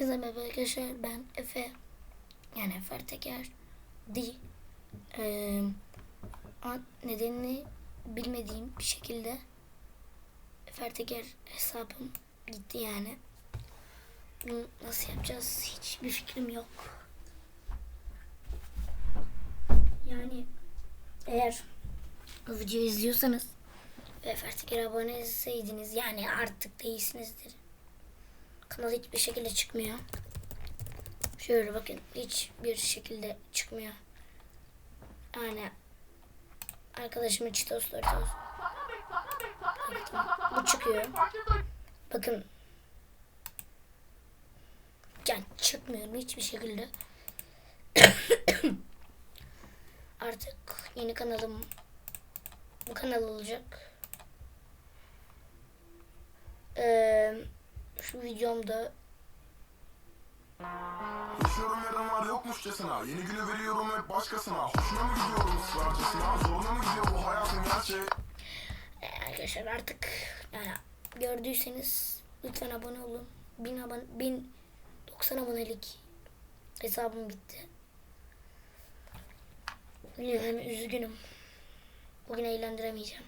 Hepinize merhaba arkadaşlar. Ben Efe. Yani Efe Teker. Di. Ee, nedenini bilmediğim bir şekilde Efe Teker hesabım gitti yani. Bunu nasıl yapacağız hiçbir fikrim yok. Yani eğer bu videoyu izliyorsanız ve Efe Teker'e abone değilseydiniz yani artık değilsinizdir. Kanal hiçbir şekilde çıkmıyor. Şöyle bakın hiçbir şekilde çıkmıyor. Yani arkadaşımın Cheetos Doritos. Bu çıkıyor. Bakın. Yani çıkmıyor hiçbir şekilde. Artık yeni kanalım bu kanal olacak. Eee şu videomda Yaşıyorum yarın var yokmuşçasına Yeni günü veriyorum hep başkasına Hoşuna mı gidiyorum ısrarcasına Zoruna mı gidiyor bu hayatın gerçeği e, arkadaşlar artık yani gördüyseniz lütfen abone olun. 1000 abone 1090 abonelik hesabım gitti. Biliyorum üzgünüm. Bugün eğlendiremeyeceğim.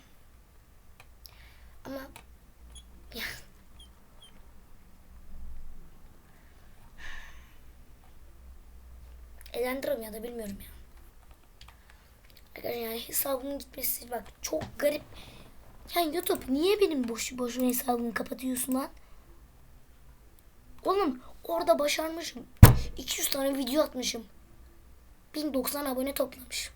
Ama ya eğlendiririm ya da bilmiyorum ya. Arkadaşlar yani hesabımın gitmesi bak çok garip. Yani YouTube niye benim boş boşuna hesabımı kapatıyorsun lan? Oğlum orada başarmışım. 200 tane video atmışım. 1090 abone toplamışım.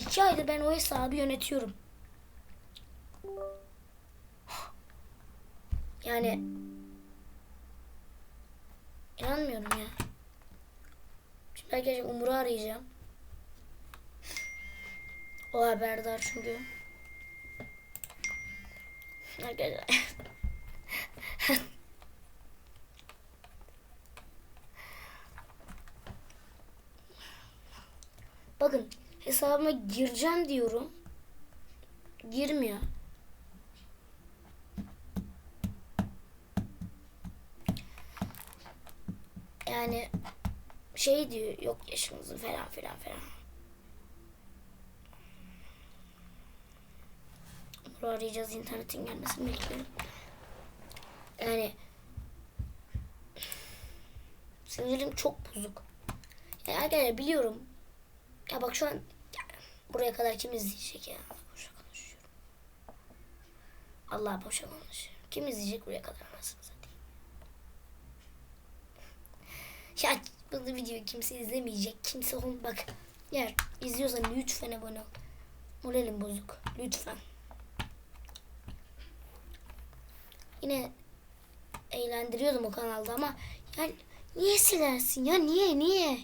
2 aydır ben o hesabı yönetiyorum. Yani inanmıyorum ya. Şimdi arkadaşlar Umur'u arayacağım. O haberdar çünkü. Arkadaşlar. Bakın hesabıma gireceğim diyorum. Girmiyor. Yani şey diyor yok yaşınızı falan filan falan. Bunu arayacağız internetin gelmesini bekliyorum. Yani sinirim çok bozuk. Yani arkadaşlar biliyorum. Ya bak şu an ya, buraya kadar kim izleyecek ya? Boşa konuşuyorum. Allah boşa konuşuyor. Kim izleyecek buraya kadar anasını Ya bu videoyu kimse izlemeyecek. Kimse onu bak. Eğer izliyorsan lütfen abone ol. Moralim bozuk. Lütfen. Yine eğlendiriyordum o kanalda ama yani niye silersin ya niye niye?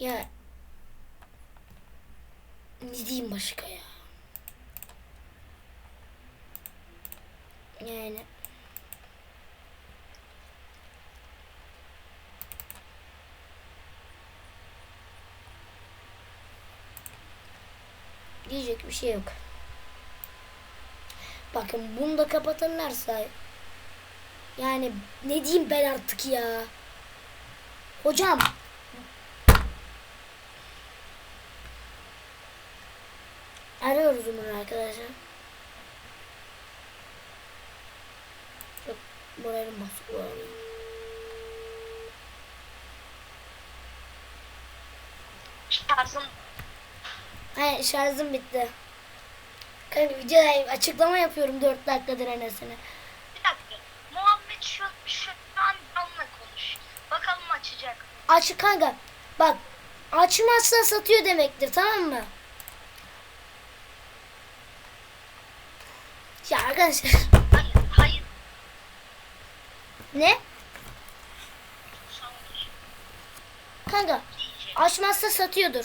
Ya ne diyeyim başka ya? Yani diyecek bir şey yok. Bakın bunu da kapatırlarsa yani ne diyeyim ben artık ya? Hocam Arıyoruz Umur'u arkadaşlar. Çok moralim bozuk bu arada. Şarjım Hayır şarjım bitti. Kanka videoda açıklama yapıyorum 4 dakikadır enesine. bir dakika. Muhammed şu, şu an canla konuş. Bakalım açacak. mı? Aç kanka. Bak açmazsa satıyor demektir tamam mı? Ya arkadaşlar Hayır, hayır. ne? Kanka açmazsa satıyordur.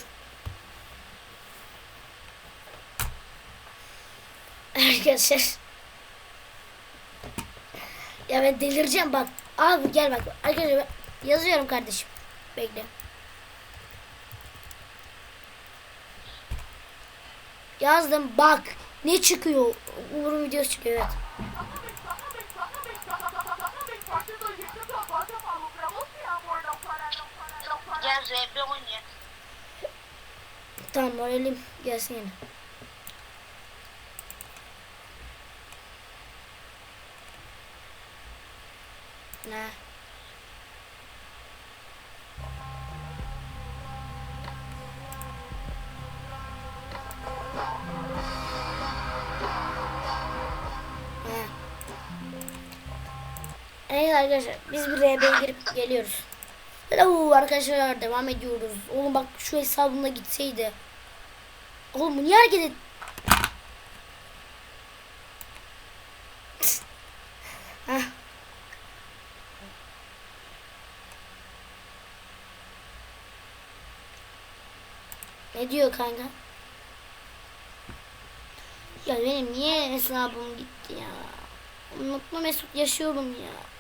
Arkadaşlar. Ya ben delireceğim bak. Abi gel bak. Arkadaşlar yazıyorum kardeşim. Bekle. Yazdım bak. Ne çıkıyor? Uğur'un videosu çıkıyor evet. Gel RB oynayalım. Tamam moralim gelsin yine. Ne? Evet arkadaşlar biz bir RB'ye girip geliyoruz. Hello arkadaşlar devam ediyoruz. Oğlum bak şu hesabımda gitseydi. Oğlum bu niye hareket et? Ne diyor kanka? Ya benim niye hesabım gitti ya? Mutlu mesut yaşıyorum ya.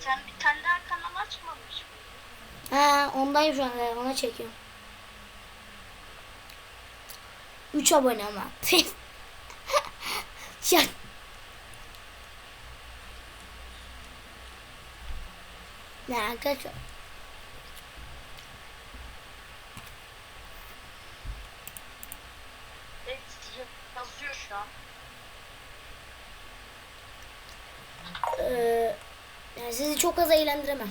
Sen bir tane daha kanal açmamış? Ha ondayım şu anda ona çekiyorum. 3 abone ama. ya. Ne arkadaşlar? Yazıyor şu an. Ee, yani sizi çok az eğlendiremem.